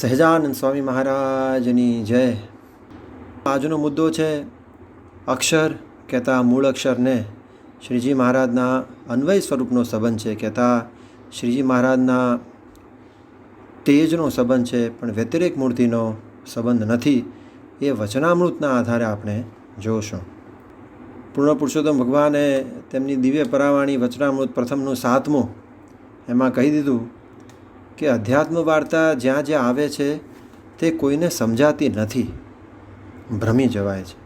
સહેજાનંદ સ્વામી મહારાજની જય. આજનો મુદ્દો છે અક્ષર કહેતા મૂળ અક્ષરને. શ્રીજી મહારાજના અન્વય સ્વરૂપનો સંબંધ છે કહેતા શ્રીજી મહારાજના તેજનો સંબંધ છે, પણ વ્યતિરેક મૂર્તિનો સંબંધ નથી. એ વચનામૃતના આધારે આપણે જોશું. પૂર્ણ પુરુષોત્તમ ભગવાને તેમની દિવ્ય પરાવાણી વચનામૃત પ્રથમનું સાતમું એમાં કહી દીધું કે અધ્યાત્મ વાર્તા જ્યાં જ્યાં આવે છે, તે કોઈને સમજાતી નથી. ભ્રમી જવાય છે.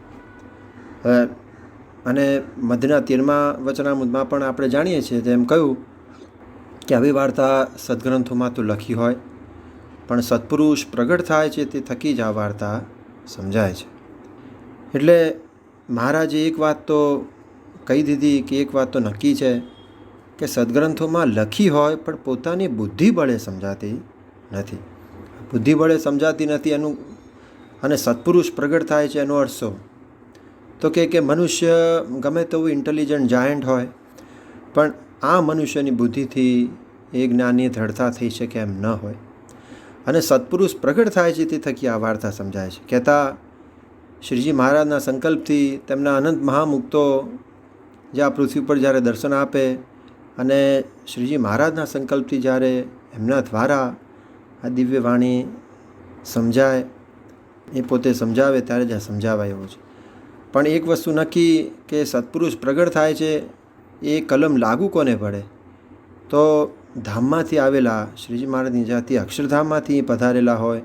અને મધ્યના તેરમા વચનામૃતમાં પણ આપણે જાણીએ છીએ તેમ કહ્યું કે આવી વાર્તા સદગ્રંથોમાં તો લખી હોય, પણ સત્પુરુષ પ્રગટ થાય છે તે થકી જ આ વાર્તા સમજાય છે. એટલે મહારાજે એક વાત તો કહી દીધી કે એક વાત તો નક્કી છે કે સદગ્રંથોમાં લખી હોય પણ પોતાની બુદ્ધિબળે સમજાતી નથી. બુદ્ધિબળે સમજાતી નથી એનું અને સત્પુરુષ પ્રગટ થાય છે એનો અર્થ શું તો કે કે મનુષ્ય ગમે તેવું ઇન્ટેલિજન્ટ જાયન્ટ હોય, પણ આ મનુષ્યની બુદ્ધિથી એ જ્ઞાનની દ્રઢતા થઈ શકે એમ ન હોય. અને સત્પુરુષ પ્રગટ થાય છે તે થકી આ વાર્તા સમજાય છે. કહેતા શ્રીજી મહારાજના સંકલ્પથી તેમના અનંત મહામુક્તો જે આ પૃથ્વી પર જ્યારે દર્શન આપે અને શ્રીજી મહારાજના સંકલ્પથી જ્યારે એમના દ્વારા આ દિવ્ય વાણી સમજાય, એ પોતે સમજાવે ત્યારે જ સમજાવાય એવો છે. પણ એક વસ્તુ નક્કી કે સત્પુરુષ પ્રગટ થાય છે, એ કલમ લાગુ કોને પડે? તો ધામમાંથી આવેલા શ્રીજી મહારાજની જાતિ અક્ષરધામમાંથી પધારેલા હોય,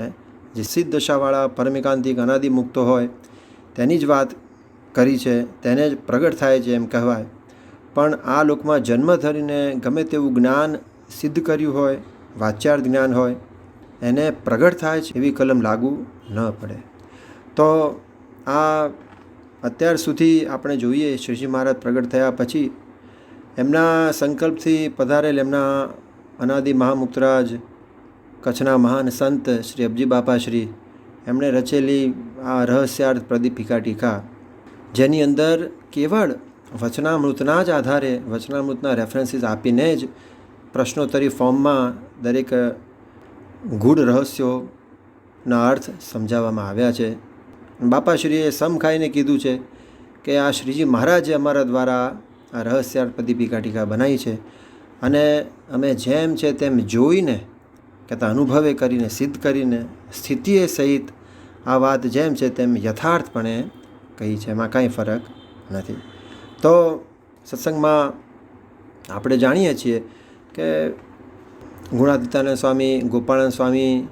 હે, જે સિદ્ધ દશાવાળા પરમિકાંતિક અનાદિ મુક્તો હોય, તેની જ વાત કરી છે, તેને જ પ્રગટ થાય છે એમ કહેવાય. પણ આ લોકમાં જન્મ ધરીને ગમે તેવું જ્ઞાન સિદ્ધ કર્યું હોય વાચ્યાર્થ જ્ઞાન હોય, એને પ્રગટ થાય છે એવી કલમ લાગુ ન પડે. તો આ અત્યાર સુધી આપણે જોઈએ શ્રીજી મહારાજ પ્રગટ થયા પછી એમના સંકલ્પથી પધારેલ એમના અનાદિ મહામુક્તરાજ, કચ્છના મહાન સંત શ્રી અબજી બાપાશ્રી એમણે રચેલી આ રહસ્યાર્થ પ્રદીપિકા ટીકા જેની અંદર કેવળ વચનામૃતના જ આધારે, વચનામૃતના રેફરન્સીસ આપીને જ પ્રશ્નોત્તરી ફોર્મમાં દરેક ગૂઢ રહસ્યોના અર્થ સમજાવવામાં આવ્યા છે. બાપાશ્રીએ સમ ખાઈને કીધું છે કે આ શ્રીજી મહારાજે અમારા દ્વારા આ રહસ્યાર્થ પ્રદીપિકા ટીકા બનાવી છે અને અમે જેમ છે તેમ જોઈને, કહેતા અનુભવે કરીને, સિદ્ધ કરીને, સ્થિતિએ સહિત આ વાત જેમ છે તેમ યથાર્થપણે કહી છે. એમાં કાંઈ ફરક નથી. તો સત્સંગમાં આપણે જાણીએ છીએ કે ગુણાતીતાનંદ સ્વામી ગોપાળન સ્વામી,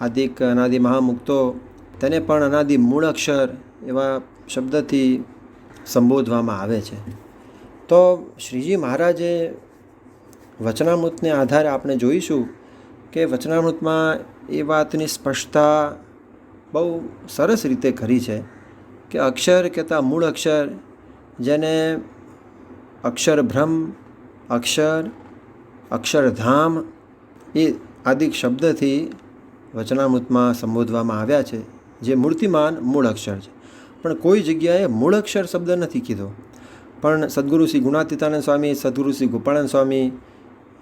આદિક, અનાદિ મહામુક્તો, તેને પણ અનાદિ મૂળ અક્ષર એવા શબ્દથી સંબોધવામાં આવે છે. તો શ્રીજી મહારાજે વચનામૃતને આધારે આપણે જોઈશું કે વચનામૃતમાં એ વાતની સ્પષ્ટતા બહુ સરસ રીતે કરી છે કે અક્ષર કહેતા મૂળ અક્ષર જેને અક્ષરભ્રમ, અક્ષર, અક્ષરધામ એ આદિક શબ્દથી વચનામૃતમાં સંબોધવામાં આવ્યા છે, જે મૂર્તિમાન મૂળ અક્ષર છે. પણ કોઈ જગ્યાએ મૂળ અક્ષર શબ્દ નથી કીધો. પણ સદગુરુ શ્રી ગુણાતીતાનંદ સ્વામી, સદગુરુ શ્રી ગોપાળન સ્વામી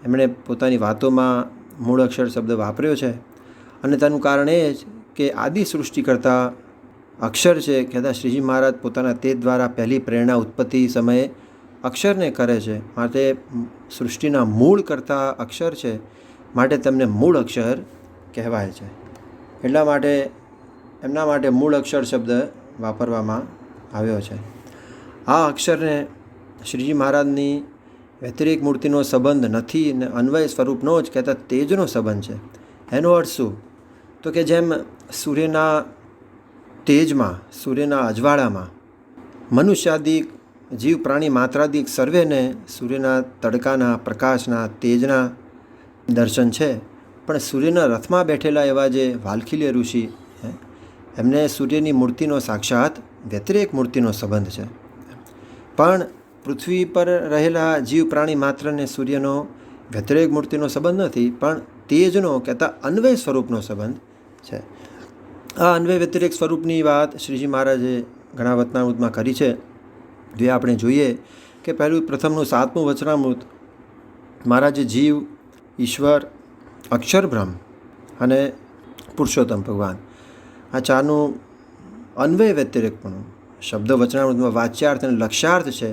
એમણે પોતાની વાતોમાં મૂળ અક્ષર શબ્દ વાપર્યો છે. અને તેનું કારણ એ જ કે આદિ સૃષ્ટિ કરતાં અક્ષર છે. કહેતા શ્રીજી મહારાજ પોતાના તે દ્વારા પહેલી પ્રેરણા ઉત્પત્તિ સમયે અક્ષરને કરે છે. માટે સૃષ્ટિના મૂળ કરતાં અક્ષર છે. માટે તેમને મૂળ અક્ષર કહેવાય છે. એટલા માટે એમના માટે મૂળ અક્ષર શબ્દ વાપરવામાં આવ્યો છે. આ અક્ષરને શ્રીજી મહારાજની વ્યતિરેક મૂર્તિનો સંબંધ નથી ને અન્વય સ્વરૂપનો જ કહેતા તેજનો સંબંધ છે. એનો અર્થ શું? તો કે જેમ સૂર્યના તેજમાં, સૂર્યના અજવાળામાં. મનુષ્યાદિક જીવ પ્રાણી માત્રાદિક સર્વેને સૂર્યના તડકાના, પ્રકાશના, તેજના દર્શન છે. પણ સૂર્યના રથમાં બેઠેલા એવા જે વાલખીલ્ય ઋષિ એમને સૂર્યની મૂર્તિનો સાક્ષાત વ્યતિરેક મૂર્તિનો સંબંધ છે. પણ પૃથ્વી પર રહેલા જીવ પ્રાણી માત્રને સૂર્યનો વ્યતિરેક મૂર્તિનો સંબંધ નથી, પણ તેજનો કહેતા અન્વય સ્વરૂપનો સંબંધ છે. આ અન્વય વ્યતિરેક સ્વરૂપની વાત શ્રીજી મહારાજે ઘણા વચનામૃતમાં કરી છે. જે આપણે જોઈએ કે પહેલું પ્રથમનું સાતમું વચનામૃત મહારાજે જીવ, ઈશ્વર, અક્ષર બ્રહ્મ અને પુરુષોત્તમ ભગવાન. આ ચારનું અન્વય વ્યતિરેકપણું શબ્દ વચનામૃતમાં વાચ્યાર્થ અને લક્ષ્યાર્થ છે.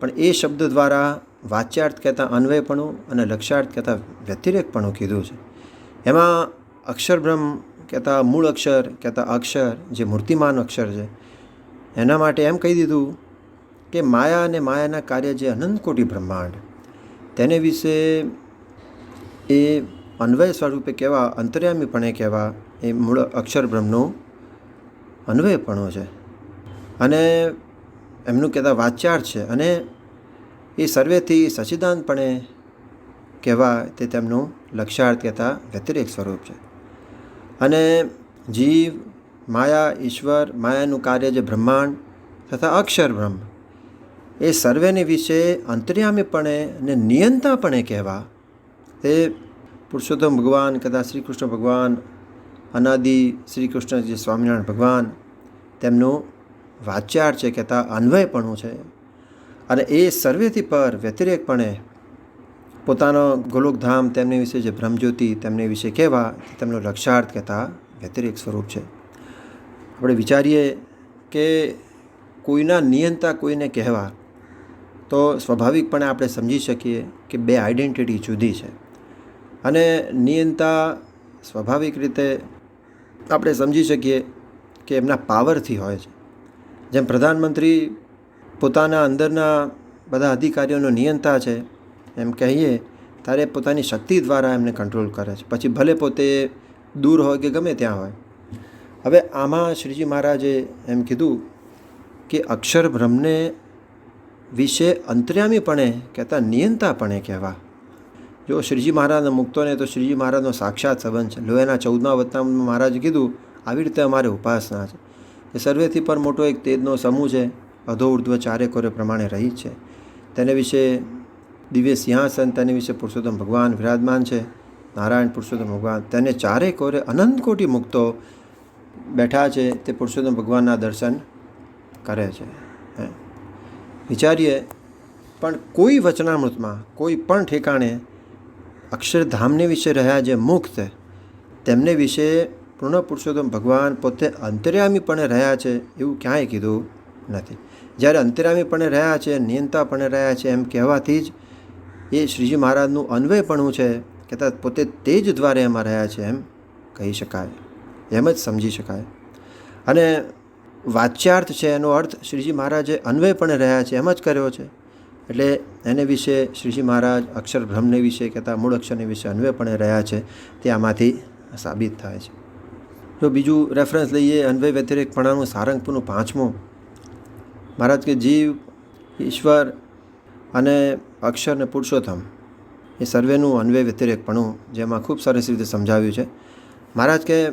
પણ એ શબ્દ દ્વારા વાચ્યાર્થ કહેતા અન્વયપણું અને લક્ષ્યાર્થ કહેતા વ્યતિરેકપણું કીધું છે. એમાં અક્ષર બ્રહ્મ કહેતા મૂળ અક્ષર, કહેતા અક્ષર, જે મૂર્તિમાન અક્ષર છે. એના માટે એમ કહી દીધું કે માયા અને માયાના કાર્ય જે અનંતકોટી બ્રહ્માંડ, તેને વિશે એ અન્વય સ્વરૂપે કહેવા અંતર્યામીપણે કહેવા એ મૂળ અક્ષર બ્રહ્મનું અન્વયપણો છે. અને એમનું કહેતા વાચ્યાર્થ છે. અને એ સર્વેથી સચિદાનપણે કહેવા તે તેમનું લક્ષ્યાર્થ, કહેતા વ્યતિરેક સ્વરૂપ છે. અને જીવ, માયા, ઈશ્વર, માયાનું કાર્ય જે બ્રહ્માંડ તથા અક્ષર બ્રહ્મ, એ સર્વેની વિશે અંતર્યામીપણે અને નિયંતાપણે કહેવા, તે પુરુષોત્તમ ભગવાન, કદાચ શ્રી કૃષ્ણ ભગવાન, અનાદિ શ્રી કૃષ્ણ જે સ્વામિનારાયણ ભગવાન, તેમનું વાચ્યાર છે, કહેતા અન્વયપણું છે. અને એ સર્વેથી પર વ્યતિરેકપણે પોતાનો ગોલોકધામ તેમની વિશે જે બ્રહ્મજ્યોતિ તેમની વિશે કહેવા તેમનો લક્ષાર્થ કહેતા વ્યતિરેક સ્વરૂપ છે. આપણે વિચારીએ કે કોઈના નિયંતા કોઈને કહેવા, તો સ્વાભાવિકપણે આપણે સમજી શકીએ કે બે આઈડેન્ટિટી જુદી છે. અને નિયંતા સ્વાભાવિક રીતે આપણે સમજી શકીએ કે એમના પાવરથી હોય છે. જેમ પ્રધાનમંત્રી પોતાના અંદરના બધા અધિકારીઓનો નિયંતા છે એમ કહીએ ત્યારે પોતાની શક્તિ દ્વારા એમને કંટ્રોલ કરે છે. પછી ભલે પોતે દૂર હોય કે ગમે ત્યાં હોય. હવે આમાં શ્રીજી મહારાજે એમ કીધું કે અક્ષર બ્રહ્મને વિશે અંતર્યામીપણે કહેતા નિયંતાપણે કહેવા. જો શ્રીજી મહારાજને મૂકતો ને તો શ્રીજી મહારાજનો સાક્ષાત સંબંધ છે. લોહીના ચૌદમા વત્તામાં મહારાજે કીધું, આવી રીતે અમારે ઉપાસના છે. એ સર્વેથી પર મોટો એક તેજનો સમૂહ છે. અધો ઉર્ધ્વ ચારે કોરે પ્રમાણે રહી છે. તેને વિશે દિવ્ય સિંહાસન, તેની વિશે પુરુષોત્તમ ભગવાન વિરાજમાન છે, નારાયણ પુરુષોત્તમ ભગવાન. તેને ચારે કોરે અનંત કોટી મુક્તો બેઠા છે, તે પુરુષોત્તમ ભગવાનના દર્શન કરે છે. વિચારીએ, પણ કોઈ વચનામૃતમાં, કોઈ પણ ઠેકાણે અક્ષરધામને વિશે રહ્યા જે મુક્ત, તેમને વિશે પૂર્ણ પુરુષોત્તમ ભગવાન પોતે અંતર્યામીપણે રહ્યા છે એવું ક્યાંય કીધું નથી. જ્યારે અંતર્યામીપણે રહ્યા છે, નિયંતાપણે રહ્યા છે, એમ કહેવાથી જ એ શ્રીજી મહારાજનું અન્વયપણું છે કે પોતે તે જ દ્વારે એમાં રહ્યા છે એમ કહી શકાય, એમ જ સમજી શકાય. અને વાચ્યાર્થ છે એનો અર્થ શ્રીજી મહારાજે અન્વયપણે રહ્યા છે એમ જ કર્યો છે. એટલે એને વિશે શ્રીજી મહારાજ અક્ષર બ્રહ્મને વિશે કહેતા મૂળ અક્ષરને વિશે અન્વયપણે રહ્યા છે તે આમાંથી સાબિત થાય છે. જો બીજું રેફરન્સ લઈએ અન્વય વ્યતિરેકપણાનું સારંગપુરનું પાંચમું, મહારાજ કે જીવ, ઈશ્વર અને અક્ષર ને પુરુષોત્તમ એ સર્વેનું અન્વય વ્યતિરેકપણું જેમાં ખૂબ સરસ રીતે સમજાવ્યું છે. મહારાજ કે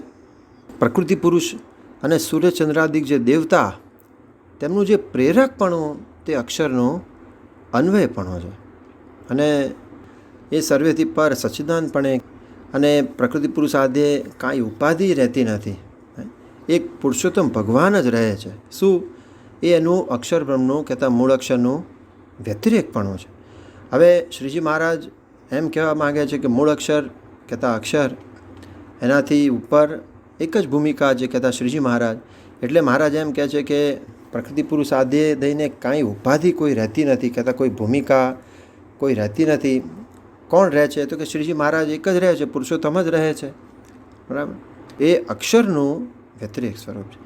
પ્રકૃતિ પુરુષ અને સૂર્યચંદ્રાદિક જે દેવતા, તેમનું જે પ્રેરકપણું તે અક્ષરનું અન્વયપણું છે. અને એ સર્વેથી પર સચ્ચિદાનપણે અને પ્રકૃતિ પુરુષ આદે કાંઈ ઉપાધિ રહેતી નથી. એક પુરુષોત્તમ ભગવાન જ રહે છે. શું? એ એનું અક્ષર બ્રહ્મનું કહેતા મૂળ અક્ષરનું વ્યતિરેકપણું છે. હવે શ્રીજી મહારાજ એમ કહેવા માગે છે કે મૂળ અક્ષર કહેતા અક્ષર એનાથી ઉપર એક જ ભૂમિકા જે કહેતા શ્રીજી મહારાજ, એટલે મહારાજ એમ કહે છે કે પ્રકૃતિ પુરુષ આદે દઈને કાંઈ ઉપાધિ કોઈ રહેતી નથી, કહેતા કોઈ ભૂમિકા કોઈ રહેતી નથી. કોણ રહે છે? તો કે શ્રીજી મહારાજ એક જ રહે છે, પુરુષોત્તમ જ રહે છે. બરાબર? એ અક્ષરનું વ્યતિરેક સ્વરૂપ છે.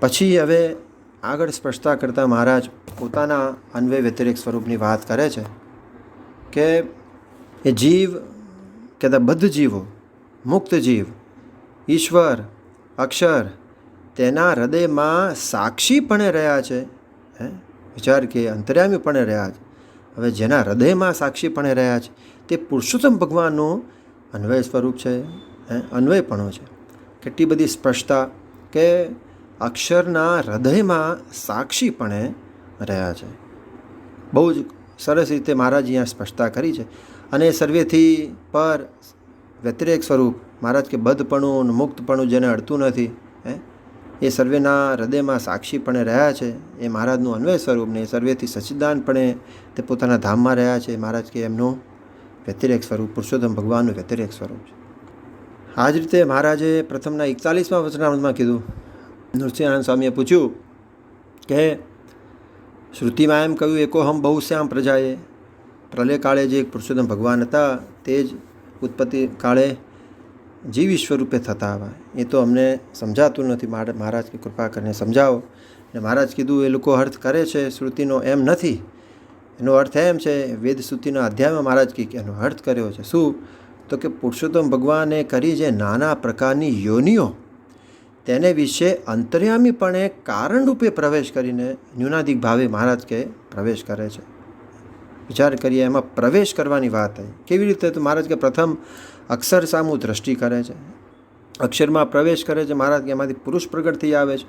પછી હવે આગળ સ્પષ્ટતા કરતાં મહારાજ પોતાના અન્વય વ્યતિરેક સ્વરૂપની વાત કરે છે. કે એ જીવ, કે બદ્ધ જીવો, મુક્ત જીવ, ઈશ્વર, અક્ષર, તેના હૃદયમાં સાક્ષીપણે રહ્યા છે, હે? વિચાર કે અંતર્યામીપણે રહ્યા છે. હવે જેના હૃદયમાં સાક્ષીપણે રહ્યા છે, તે પુરુષોત્તમ ભગવાનનું અન્વય સ્વરૂપ છે અન્વયપણો છે. કેટલી બધી સ્પષ્ટતા કે અક્ષરના હૃદયમાં સાક્ષીપણે રહ્યા છે. બહુ જ સરસ રીતે મહારાજ અહીંયા સ્પષ્ટતા કરી છે. અને સર્વેથી પર વ્યતિરેક સ્વરૂપ મહારાજ કે બધપણું મુક્તપણું જેને અડતું નથી, હે? એ સર્વેના હૃદયમાં સાક્ષીપણે રહ્યા છે. એ મહારાજનું અન્વય સ્વરૂપ ને એ સર્વેથી સચ્ચિદાનપણે તે પોતાના ધામમાં રહ્યા છે. મહારાજ કે એમનું વ્યતિરેક સ્વરૂપ, પુરુષોત્તમ ભગવાનનું વ્યતિરેક સ્વરૂપ છે. આ જ રીતે મહારાજે પ્રથમના એકતાલીસમાં વચનામૃતમાં કીધું. નૃસિંહાનંદ સ્વામીએ પૂછ્યું કે શ્રુતિમાં એમ કહ્યું એકોહમ બહુ શ્યામ પ્રજાએ. પ્રલય કાળે જે પુરુષોત્તમ ભગવાન હતા, તે જ ઉત્પત્તિ કાળે જીવ સ્વરૂપે થતા આવા એ તો અમને સમજાતું નથી. મહારાજ કે કૃપા કરીને સમજાવો. ને મહારાજ કીધું, એ લોકો અર્થ કરે છે, શ્રુતિનો એમ નથી. એનો અર્થ એમ છે, વેદ શ્રુતિના અધ્યાયમાં મહારાજ કે એનો અર્થ કર્યો છે. શું? તો કે પુરુષોત્તમ ભગવાને કરી જે નાના પ્રકારની યોનિઓ તેને વિશે અંતર્યામીપણે કારણરૂપે પ્રવેશ કરીને ન્યૂનાધિક ભાવે મહારાજ કે પ્રવેશ કરે છે. વિચાર કરીએ, એમાં પ્રવેશ કરવાની વાત થઈ કેવી રીતે તો મહારાજ કે પ્રથમ અક્ષર સામું દ્રષ્ટિ કરે છે. અક્ષરમાં પ્રવેશ કરે છે મહારાજ કે એમાંથી પુરુષ પ્રગટ થઈ આવે છે.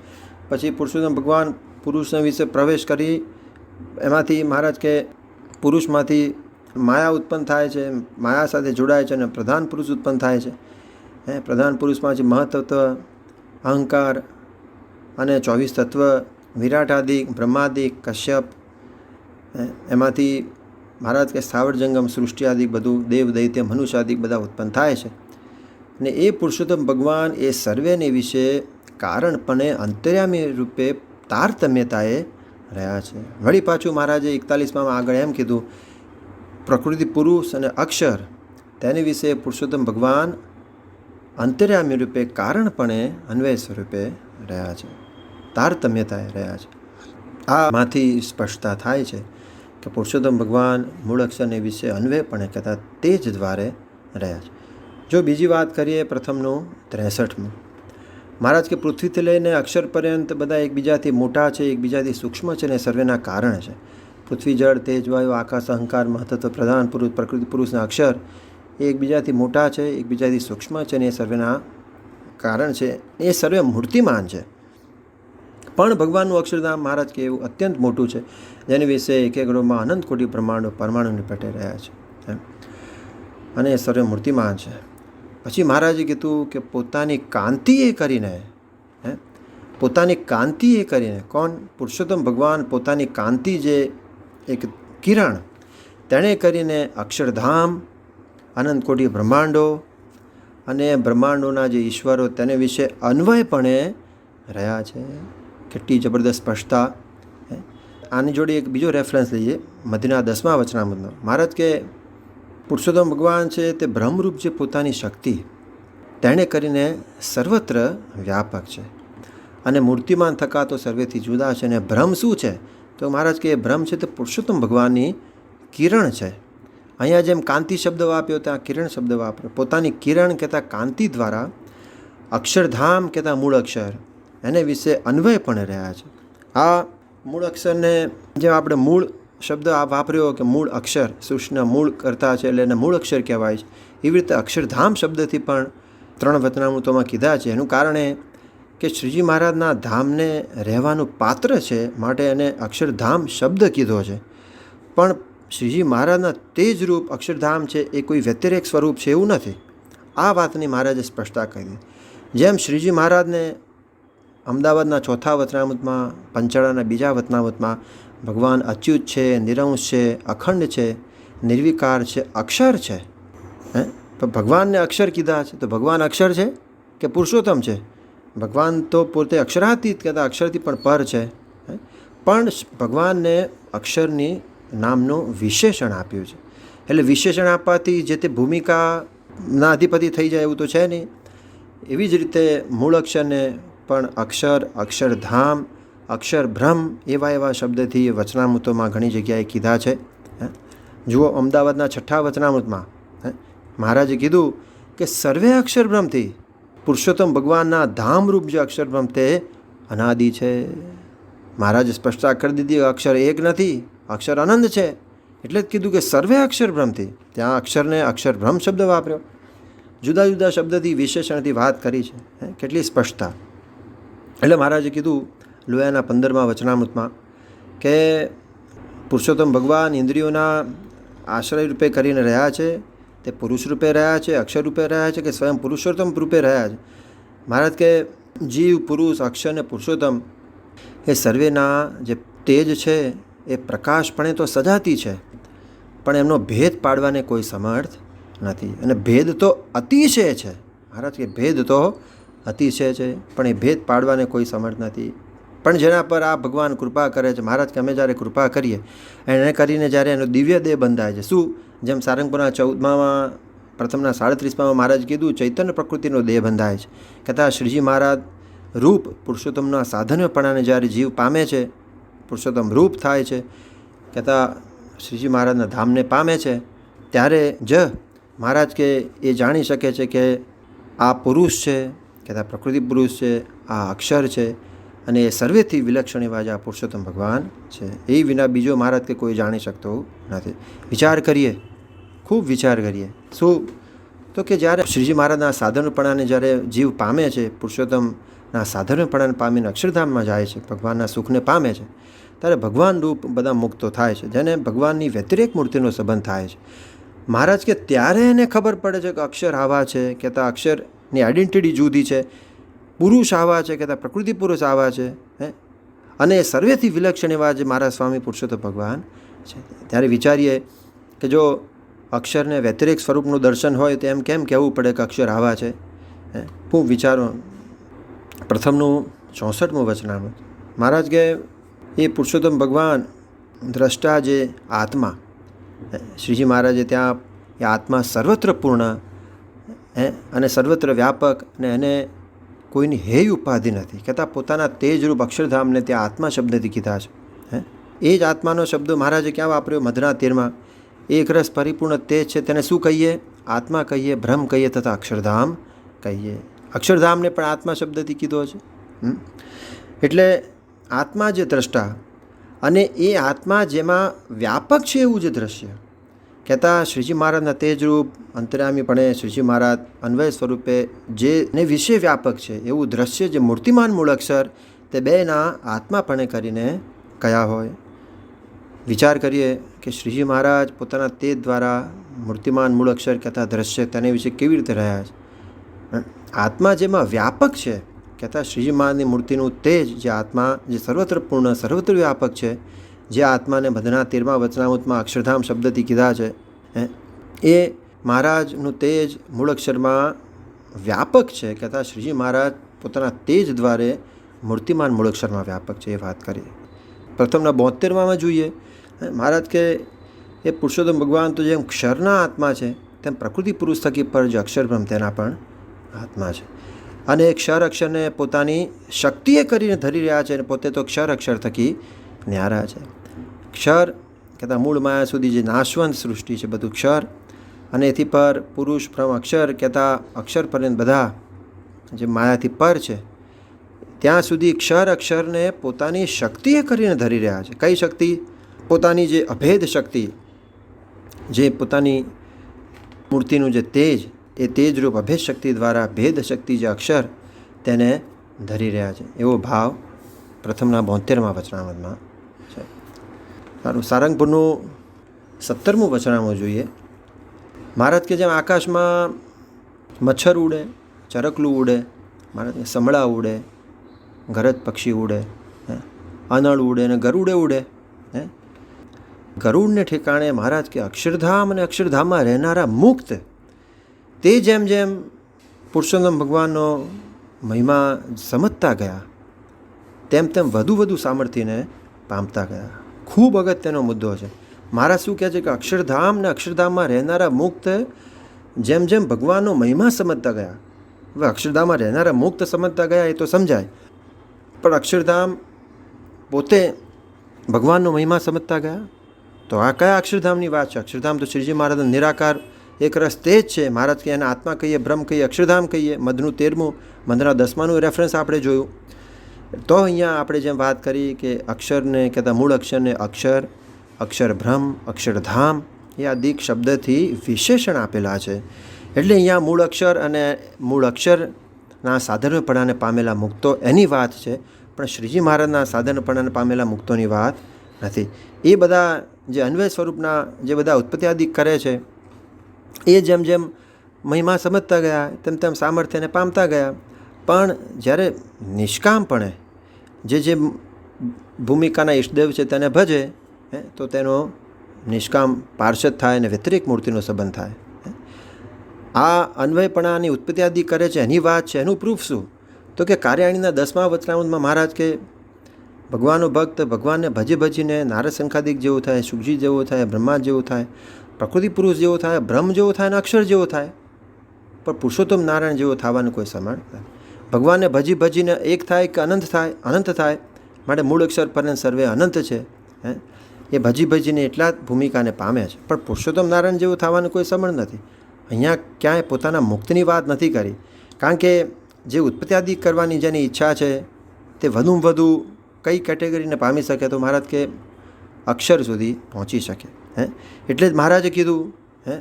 પછી પુરુષોત્તમ ભગવાન પુરુષના વિશે પ્રવેશ કરી એમાંથી મહારાજ કે પુરુષમાંથી માયા ઉત્પન્ન થાય છે, માયા સાથે જોડાય છે અને પ્રધાન પુરુષ ઉત્પન્ન થાય છે. હે, પ્રધાન પુરુષમાંથી મહત્ત્વ અહંકાર અને ચોવીસ તત્વ વિરાટાદિક બ્રહ્માદિક કશ્યપ એમાંથી મહારાજ કે સ્થાવર જંગમ, સૃષ્ટિ આદિક બધું દેવ, દૈત્ય, મનુષ્ય આદિક બધા ઉત્પન્ન થાય છે. અને એ પુરુષોત્તમ ભગવાન એ સર્વેને વિશે કારણપણે અંતર્યામી રૂપે તારતમ્યતાએ રહ્યા છે. વળી પાછું મહારાજે એકતાલીસમાં આગળ એમ કીધું, પ્રકૃતિ પુરુષ અને અક્ષર. તેની વિશે પુરુષોત્તમ ભગવાન અંતર્યામી રૂપે કારણપણે અન્વય સ્વરૂપે રહ્યા છે. તારતમ્યતાએ રહ્યા છે. આમાંથી સ્પષ્ટતા થાય છે કે પુરુષોત્તમ ભગવાન મૂળ અક્ષરને વિશે અન્વયપણે કહેતા તે જ દ્વારે રહ્યા છે. જો બીજી વાત કરીએ પ્રથમનું, ત્રેસઠમું. મહારાજ કે પૃથ્વીથી લઈને અક્ષર પર્યંત બધા એકબીજાથી મોટા છે, એકબીજાથી સૂક્ષ્મ છે અને સર્વેના કારણ છે. પૃથ્વી, જળ, તેજ, વાયુ, આકાશ, અહંકાર, મહત્ત્વ, પ્રધાન પુરુષ, પ્રકૃતિ, પુરુષના અક્ષર એ એકબીજાથી મોટા છે, એકબીજાથી સૂક્ષ્મ છે અને એ સર્વેના કારણ છે. એ સર્વે મૂર્તિમાન છે. પણ ભગવાનનું અક્ષરધામ મહારાજ કે એવું અત્યંત મોટું છે. જેની વિશે એક એક ગ્રહમાં અનંત કોટી પ્રમાણો પરમાણુ પેટે રહ્યા છે. એમ. અને એ સર્વે મૂર્તિમાન છે. પછી મહારાજે કીધું કે પોતાની કાંતિ એ કરીને હે પોતાની કાંતિ એ કરીને, કોણ? પુરુષોત્તમ ભગવાન પોતાની કાંતિ જે એક કિરણ, તેણે કરીને અક્ષરધામ અનંત કોટી બ્રહ્માંડો અને બ્રહ્માંડોના જે ઈશ્વરો તેને વિશે અન્વયપણે રહ્યા છે. કેટલી જબરદસ્ત સ્પષ્ટતા આની જોડે એક બીજો રેફરન્સ લઈએ, મધ્યના દસમા વચનામૃતનો. મહારાજ કે, પુરુષોત્તમ ભગવાન છે તે બ્રહ્મરૂપ જે પોતાની શક્તિ, તેણે કરીને સર્વત્ર વ્યાપક છે. અને મૂર્તિમાન થકા તો સર્વેથી જુદા છે, અને ભ્રમ શું છે? તો મહારાજ કે એ ભ્રમ છે તે પુરુષોત્તમ ભગવાનની કિરણ છે. અહીંયા જેમ કાંતિ શબ્દ વાપર્યો ત્યાં કિરણ શબ્દ વાપર્યો. પોતાની કિરણ કહેતા કાંતિ દ્વારા અક્ષરધામ કહેતા મૂળ અક્ષર. એને વિશે અન્વય પણ રહ્યા છે. આ મૂળ અક્ષરને જેમ આપણે મૂળ શબ્દ આ વાપર્યો કે મૂળ અક્ષર સૃષ્ટિના મૂળ કરતા છે એટલે એને મૂળ અક્ષર કહેવાય છે. એવી રીતે અક્ષરધામ શબ્દથી પણ ત્રણ વતનામૃતોમાં કીધા છે. એનું કારણ એ કે શ્રીજી મહારાજના ધામને રહેવાનું પાત્ર છે માટે એને અક્ષરધામ શબ્દ કીધો છે. પણ શ્રીજી મહારાજના તેજ રૂપ અક્ષરધામ છે, એ કોઈ વ્યતિરેક સ્વરૂપ છે એવું નથી. આ વાતની મહારાજે સ્પષ્ટતા કરી. જેમ શ્રીજી મહારાજને અમદાવાદના ચોથા વચનામૃતમાં પંચાળાના બીજા વચનામૃતમાં ભગવાન અચ્યુત છે, નિરંશ છે, અખંડ છે, નિર્વિકાર છે, અક્ષર છે, હે? તો ભગવાનને અક્ષર કીધા છે. તો ભગવાન અક્ષર છે કે પુરુષોત્તમ છે? ભગવાન તો પોતે અક્ષરાતીત કહેતા અક્ષરથી પણ પર છે? પણ ભગવાનને અક્ષરની નામનું વિશેષણ આપ્યું છે. એટલે વિશેષણ આપવાથી જે તે ભૂમિકાના અધિપતિ થઈ જાય એવું તો છે નહીં. એવી જ રીતે મૂળ અક્ષરને પણ અક્ષર, અક્ષરધામ, અક્ષરભ્રમ એવા એવા શબ્દથી વચનામૃતોમાં ઘણી જગ્યાએ કીધા છે? જુઓ અમદાવાદના છઠ્ઠા વચનામૃતમાં? મહારાજે કીધું કે સર્વે અક્ષરભ્રમથી પુરુષોત્તમ ભગવાનના ધામરૂપ જે અક્ષરભ્રમ તે અનાદિ છે. મહારાજે સ્પષ્ટતા કરી દીધી, અક્ષર એક નથી. અક્ષર અનંત છે. એટલે જ કીધું કે સર્વે અક્ષરભ્રમથી ત્યાં અક્ષરને અક્ષરભ્રમ શબ્દ વાપર્યો. જુદા જુદા શબ્દથી વિશેષણથી વાત કરી છે. કેટલી સ્પષ્ટતા. એટલે મહારાજે કીધું લોયાના પંદરમાં વચનામૃતમાં કે પુરુષોત્તમ ભગવાન ઇન્દ્રિયોના આશ્રય રૂપે કરીને રહ્યા છે. તે પુરુષ રૂપે રહ્યા છે, અક્ષર રૂપે રહ્યા છે કે સ્વયં પુરુષોત્તમ રૂપે રહ્યા છે? મહારાજ કે જીવ, પુરુષ, અક્ષર અને પુરુષોત્તમ એ સર્વેના જે તેજ છે એ પ્રકાશપણે તો સજાતી છે, પણ એમનો ભેદ પાડવાને કોઈ સમર્થ નથી. અને ભેદ તો અતિશય છે. મહારાજ કે ભેદ તો અતિશય છે, પણ એ ભેદ પાડવાને કોઈ સમર્થ નથી. પણ જેના પર આ ભગવાન કૃપા કરે છે, મહારાજ કે અમે જ્યારે કૃપા કરીએ, એને કરીને જ્યારે એનો દિવ્ય દેહ બંધાય છે. શું? જેમ સારંગપુરના ચૌદમામાં, પ્રથમના સાડત્રીસમાં મહારાજ કીધું, ચૈતન્ય પ્રકૃતિનો દેહ બંધાય છે. કહેતા શ્રીજી મહારાજ, રૂપ પુરુષોત્તમના સાધનપણાને જ્યારે જીવ પામે છે પુરુષોત્તમ રૂપ થાય છે, કહેતા શ્રીજી મહારાજના ધામને પામે છે, ત્યારે જ મહારાજ કે એ જાણી શકે છે કે આ પુરુષ છે, કહેતા પ્રકૃતિ પુરુષ છે, આ અક્ષર છે, અને એ સર્વેથી વિલક્ષણ એવા જ આ પુરુષોત્તમ ભગવાન છે. એ વિના બીજો મહારાજ કે કોઈ જાણી શકતો નથી. વિચાર કરીએ, ખૂબ વિચાર કરીએ. શું? તો કે જ્યારે શ્રીજી મહારાજના સાધનપણાને જ્યારે જીવ પામે છે પુરુષોત્તમના સાધનપણાને પામીને અક્ષરધામમાં જાય છે, ભગવાનના સુખને પામે છે. ત્યારે ભગવાન રૂપ બધા મુક્તો થાય છે, જેને ભગવાનની વ્યતિરેક મૂર્તિનો સંબંધ થાય છે. મહારાજ કે, ત્યારે એને ખબર પડે છે કે અક્ષર આવા છે કહેતા અક્ષરની આઈડેન્ટિટી જુદી છે, પુરુષ આવા છે કહેતા પ્રકૃતિ પુરુષ આવા છે, હે? અને એ સર્વેથી વિલક્ષણ એવા જે મારા સ્વામી પુરુષોત્તમ ભગવાન છે. ત્યારે વિચારીએ કે જો અક્ષરને વ્યતિરેક સ્વરૂપનું દર્શન હોય તો એમ કેમ કહેવું પડે કે અક્ષર આવા છે? હે? ખૂબ વિચારો પ્રથમનું ચોસઠમું વચનામૃત. મહારાજ કે એ પુરુષોત્તમ ભગવાન, દ્રષ્ટા જે આત્મા. શ્રીજી મહારાજે ત્યાં એ આત્મા સર્વત્ર પૂર્ણ, હે, અને સર્વત્ર વ્યાપક, અને એને કોઈની હેય ઉપાધિ નથી. કહેતા પોતાના તેજરૂપ અક્ષરધામને ત્યાં આત્મા શબ્દથી કીધા છે. હે, એ જ આત્માનો શબ્દ મહારાજે ક્યાં વાપર્યો? મધના તેરમાં. એક રસ પરિપૂર્ણ તેજ છે, તેને શું કહીએ? આત્મા કહીએ ભ્રમ કહીએ તથા અક્ષરધામ કહીએ. અક્ષરધામને પણ આત્મા શબ્દથી કીધો છે? એટલે આત્મા જે દ્રષ્ટા અને એ આત્મા જેમાં વ્યાપક છે એવું જે દ્રશ્ય. કહેતા શ્રીજી મહારાજના તેજરૂપ અંતરામીપણે શ્રીજી મહારાજ અન્વય સ્વરૂપે જે ને વિશે વ્યાપક છે એવું દ્રશ્ય જે મૂર્તિમાન મૂળ અક્ષર તે બેના આત્માપણે કરીને કયા હોય. વિચાર કરીએ કે શ્રીજી મહારાજ પોતાના તેજ દ્વારા મૂર્તિમાન મૂળ અક્ષર કહેતા દ્રશ્ય તેને વિશે કેવી રીતે રહ્યા છે. આત્મા જેમાં વ્યાપક છે, કહેતા શ્રીજી મહારાજની મૂર્તિનું તેજ જે આત્મા, જે સર્વત્ર પૂર્ણ, સર્વત્ર વ્યાપક છે, જે આત્માને બધના તેરમા વચનામૃતમાં, અક્ષરધામ શબ્દથી કીધા છે એ મહારાજનું તેજ મૂળ અક્ષરમાં વ્યાપક છે, કહેતા શ્રીજી મહારાજ પોતાના તેજ દ્વારે મૂર્તિમાન મૂળ અક્ષરમાં વ્યાપક છે, એ વાત કરીએ પ્રથમના બોતેરમાં જોઈએ મહારાજ કે એ પુરુષોત્તમ ભગવાન, તો જેમ ક્ષરના આત્મા છે, તેમ પ્રકૃતિ પુરુષ થકી પર જે અક્ષરભ્રમ તેના પણ આત્મા છે. અને ક્ષર અક્ષરને પોતાની શક્તિએ કરીને ધરી રહ્યા છે અને પોતે તો ક્ષર અક્ષર થકી ન્યારા છે. ક્ષર કહેતા મૂળ માયા સુધી જે નાશવંત સૃષ્ટિ છે બધું ક્ષર અને એથી પર પુરુષ પ્રમ અક્ષર કહેતા અક્ષર પર્યંત બધા જે માયાથી પર છે, ત્યાં સુધી ક્ષર અક્ષરને પોતાની શક્તિએ કરીને ધરી રહ્યા છે. કઈ શક્તિ? પોતાની જે અભેદ શક્તિ, જે પોતાની મૂર્તિનું જે તેજ એ તેજરૂપ અભેદ શક્તિ દ્વારા ભેદ શક્તિ જે અક્ષર તેને ધરી રહ્યા છે. એવો ભાવ પ્રથમના બોતેરમાં વચનામતમાં છે. સારું, સારંગપુરનું સત્તરમું વચનામું જોઈએ. મહારાજ કે જેમ આકાશમાં મચ્છર ઉડે, ચરકલું ઉડે, મહારાજ સમળા ઉડે, ગરજ પક્ષી ઉડે, હે, અનળ ઉડે અને ગરુડે ઉડે, હે. ગરુડને ઠેકાણે મહારાજ કે અક્ષરધામ અને અક્ષરધામમાં રહેનારા મુક્ત તે જેમ જેમ પુરુષોત્તમ ભગવાનનો મહિમા સમજતા ગયા, તેમ તેમ વધુ વધુ સામર્થ્યને પામતા ગયા. ખૂબ અગત્યનો મુદ્દો છે. મારા શું કહે છે કે અક્ષરધામ ને અક્ષરધામમાં રહેનારા મુક્ત જેમ જેમ ભગવાનનો મહિમા સમજતા ગયા, હવે અક્ષરધામમાં રહેનારા મુક્ત સમજતા ગયા એ તો સમજાય. પણ અક્ષરધામ પોતે ભગવાનનો મહિમા સમજતા ગયા? તો આ કયા અક્ષરધામની વાત છે? અક્ષરધામ તો શ્રીજી મહારાજનો નિરાકાર એક રસ તે જ છે, મહારાજ કે એને આત્મા કહીએ, બ્રહ્મ કહીએ, અક્ષરધામ કહીએ, મધનું તેરમું મધના દસમાનું રેફરન્સ આપણે જોયું. તો અહીંયા આપણે જેમ વાત કરી કે અક્ષરને કહેતા મૂળ અક્ષરને અક્ષર અક્ષર બ્રહ્મ, અક્ષરધામ, એ આ દીક શબ્દથી વિશેષણ આપેલા છે. એટલે અહીંયા મૂળ અક્ષર અને મૂળ અક્ષરના સાધનપણાને પામેલા મુક્તો એની વાત છે, પણ શ્રીજી મહારાજના સાધનપણાને પામેલા મુક્તોની વાત નથી. એ બધા જે અન્વય સ્વરૂપના જે બધા ઉત્પત્તિ કરે છે એ જેમ જેમ મહિમા સમજતા ગયા, તેમ તેમ સામર્થ્યને પામતા ગયા. પણ જ્યારે નિષ્કામપણે જે જે ભૂમિકાના ઈષ્ટદેવ છે તેને ભજે તો તેનો નિષ્કામ પાર્ષદ થાય અને વ્યતિરેક મૂર્તિનો સંબંધ થાય. આ અન્વયપણાની ઉત્પત્તિ આદિ કરે છે, એની વાત છે, એનું પ્રૂફ શું? તો કે કાર્યાણીના દસમા વચનામૃતમાં મહારાજ કે, ભગવાનનો ભક્ત ભગવાનને ભજી ભજીને, નારદ સંખાદિક જેવો થાય, સુખજી જેવો થાય, બ્રહ્મા જેવો થાય પ્રકૃતિ પુરુષ જેવો થાય, બ્રહ્મ જેવો થાય અને અક્ષર જેવો થાય. પણ પુરુષોત્તમ નારાયણ જેવો થવાનું કોઈ સમાન નથી. ભગવાનને ભજી ભજીને એક થાય કે અનંત થાય અનંત થાય. માટે મૂળ અક્ષર પર સર્વે અનંત છે, હે? એ ભજી ભજીને એટલા જ ભૂમિકાને પામે છે. પણ પુરુષોત્તમ નારાયણ જેવું થવાનું કોઈ સમણ નથી. અહીંયા ક્યાંય પોતાના મુક્તની વાત નથી કરી. કારણ કે જે ઉત્પત્તિ કરવાની જેની ઈચ્છા છે, તે વધુમાં વધુ કઈ કેટેગરીને પામી શકે તો મહારાજ કે અક્ષર સુધી પહોંચી શકે. હે? એટલે જ મહારાજે કીધું, હે?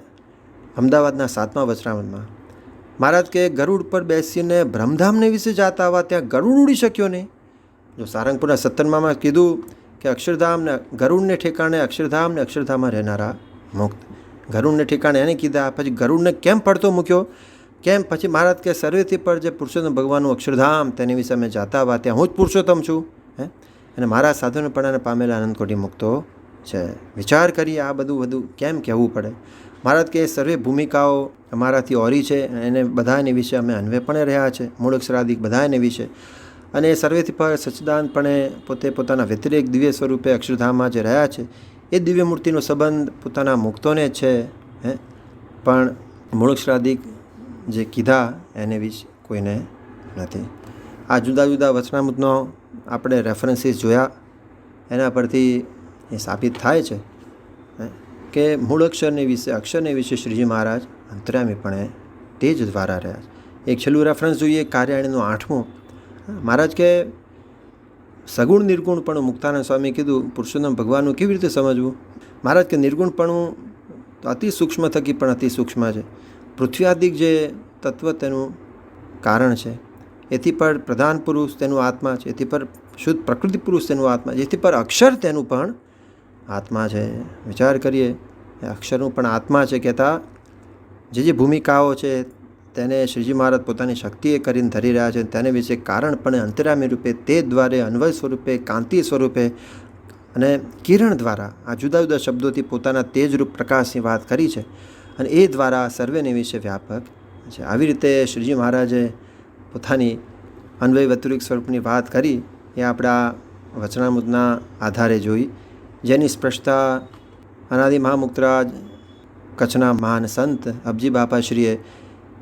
અમદાવાદના સાતમા વચરામણમાં મહારાજ કે ગરુડ પર બેસીને બ્રહ્મધામને વિશે જાતા આવા ત્યાં ગરુડ ઉડી શક્યો નહીં. જો સારંગપુરના સત્તરમામાં કીધું કે અક્ષરધામ ને ગરુડને ઠેકાણે અક્ષરધામ ને અક્ષરધામમાં રહેનારા મુક્ત. ગરુડને ઠેકાણે એને કીધા, પછી ગરુડને કેમ પડતો મૂક્યો? કેમ? પછી મહારાજ કે, સર્વેથી પર જે પુરુષોત્તમ ભગવાનનું અક્ષરધામ, તેની વિશે અમે જાતા આવા ત્યાં હું જ પુરુષોત્તમ છું. હે? અને મારા સાધનપણાને પામેલા આનંદકોટી મુક્તો છે. વિચાર કરીએ આ બધું બધું કેમ કહેવું પડે? મહારાજ કે સર્વે ભૂમિકાઓ અમારાથી ઓરી છે એને બધાને વિશે અમે અન્વયપણે રહ્યા છે. મૂળ અક્ષરાદિક બધાને વિશે. અને એ સર્વેથી પર સચ્ચિદાનપણે પોતે પોતાના વ્યતિરેક દિવ્ય સ્વરૂપે અક્ષરધામમાં જે રહ્યા છે, એ દિવ્ય મૂર્તિનો સંબંધ પોતાના મુક્તોને છે, હે? પણ મૂળ જે કીધા એને વિશે કોઈને નથી. આ જુદા જુદા વચનામૃતનો આપણે રેફરન્સીસ જોયા. એના પરથી એ સાબિત થાય છે. કે મૂળ અક્ષરને વિશે અક્ષરને વિશે શ્રીજી મહારાજ અંતરામીપણે તે જ દ્વારા રહ્યા છે. એક છેલ્લું રેફરન્સ જોઈએ કાર્યાણીનું આઠમું. મહારાજ કે સગુણ નિર્ગુણપણું મુક્તાનંદ સ્વામી કીધું, પુરુષોત્તમ ભગવાનનું કેવી રીતે સમજવું? મહારાજ કે નિર્ગુણપણું તો અતિ સૂક્ષ્મ થકી પણ અતિ સૂક્ષ્મ છે. પૃથ્વ્યાદિક જે તત્વ તેનું કારણ છે. એથી પર પ્રધાન પુરુષ તેનું આત્મા છે. એથી પર શુદ્ધ પ્રકૃતિ પુરુષ તેનું આત્મા છે. એથી પર અક્ષર તેનું પણ આત્મા છે. વિચાર કરીએ, એ અક્ષરનું પણ આત્મા છે કહેતા, જે જે ભૂમિકાઓ છે તેને શ્રીજી મહારાજ પોતાની શક્તિએ કરીને ધરી રહ્યા છે. તેને વિશે કારણ પણ અંતરામી રૂપે, તે દ્વારે અન્વય સ્વરૂપે, કાંતિ સ્વરૂપે અને કિરણ દ્વારા, આ જુદા જુદા શબ્દોથી પોતાના તેજરૂપ પ્રકાશની વાત કરી છે અને એ દ્વારા સર્વેને વિશે વ્યાપક છે. આવી રીતે શ્રીજી મહારાજે પોતાની અન્વય વતુરિક સ્વરૂપની વાત કરી, એ આપણા વચનામૃતના આધારે જોઈ. જેની સ્પષ્ટતા અનાદિ મહામુક્તરાજ, કચ્છના મહાન સંત અબજી બાપાશ્રીએ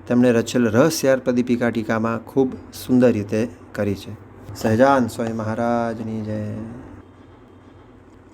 તેમણે રચેલ રહસ્યાર પ્રદીપિકા ટીકામાં ખૂબ સુંદર રીતે કરી છે. સહજાન સ્વામી મહારાજની જય.